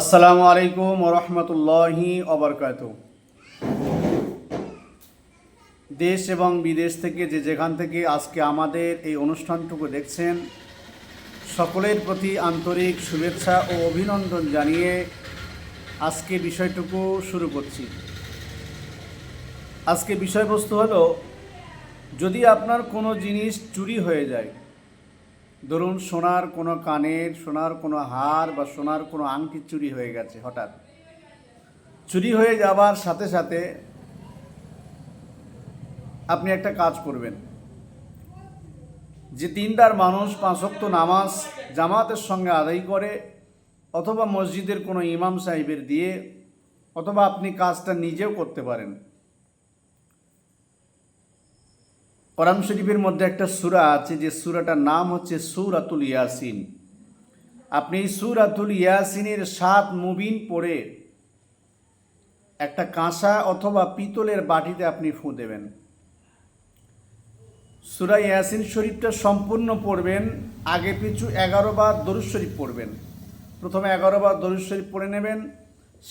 আসসালামু আলাইকুম রহমতুল্লাহি অবরকাত দেশ এবং বিদেশ থেকে যে যেখান থেকে আজকে আমাদের এই অনুষ্ঠানটুকু দেখছেন, সকলের প্রতি আন্তরিক শুভেচ্ছা ও অভিনন্দন জানিয়ে আজকে বিষয়টুকু শুরু করছি। আজকে বিষয়বস্তু হলো, যদি আপনার কোনো জিনিস চুরি হয়ে যায় ধরুন সোনার কোনো কানের, সোনার কোনো হার বা সোনার কোনো আংটি চুরি হয়ে গেছে হঠাৎ। চুরি হয়ে যাবার সাথে সাথে আপনি একটা কাজ করবেন। যে তিনটার মানুষ পাঁচক্ত নামাজ জামাতের সঙ্গে আদায় করে অথবা মসজিদের কোনো ইমাম সাহেবের দিয়ে অথবা আপনি কাজটা নিজেও করতে পারেন। কোরআন শরীফের মধ্যে একটা সূরা আছে, যে সূরাটার নাম হচ্ছে সূরাতুল ইয়াসিন। আপনি সূরাতুল ইয়াসিনের সাত মুবিন পড়ে একটা কাঁসা অথবা পিতলের বাটিতে আপনি ফু দেবেন। সূরা ইয়াসিন শরীফটা সম্পূর্ণ পড়বেন, আগে পিছু এগারো বার দরুদ শরীফ পড়বেন। প্রথমে এগারো বার দরুদ শরীফ পড়ে নেবেন,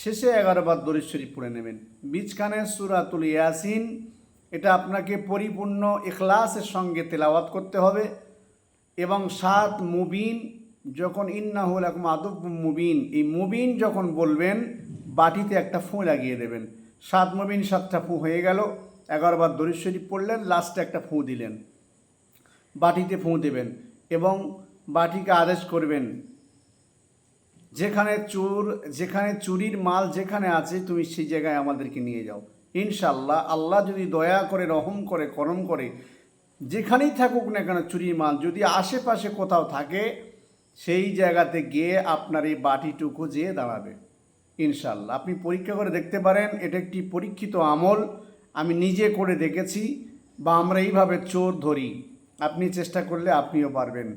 শেষে এগারো বার দরুদ শরীফ পড়ে নেবেন। বীজখানে সূরাতুল ইয়াসিন এটা আপনাকে পরিপূর্ণ ইখলাসের সঙ্গে তেলাওয়াত করতে হবে। এবং সাত মুবিন, যখন ইন্নাহুল এখন আদব মুবিন, এই মুবিন যখন বলবেন, বাটিতে একটা ফু লাগিয়ে দেবেন। সাত মুবিন, সাতটা ফু হয়ে গেল। এগারোবার দরিদ শরীফ পড়লেন, লাস্টে একটা ফু দিলেন। বাটিতে ফু দেবেন এবং বাটিকে আদেশ করবেন, যেখানে চোর, যেখানে চুরির মাল যেখানে আছে, তুমি সেই জায়গায় আমাদেরকে নিয়ে যাও। ইনশাল্লাহ আল্লাহ যদি দয়া করে, রহম করে, করম করে, যেখানেই থাকুক না কেন চুরি মাল, যদি আশেপাশে কোথাও থাকে, সেই জায়গাতে গিয়ে আপনার এই বাটিটুকু যেয়ে দাঁড়াবে ইনশাল্লাহ আপনি পরীক্ষা করে দেখতে পারেন, এটা একটি পরীক্ষিত আমল, আমি নিজে করে দেখেছি, বা আমরা এইভাবে চোর ধরি, আপনি চেষ্টা করলে আপনিও পারবেন।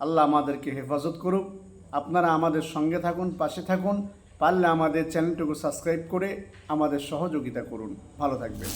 আল্লাহ আমাদেরকে হেফাজত করুক, আপনারা আমাদের সঙ্গে থাকুন, পাশে থাকুন পারলে আমাদের চ্যানেলটুকু সাবস্ক্রাইব করে আমাদের সহযোগিতা করুন। ভালো থাকবেন।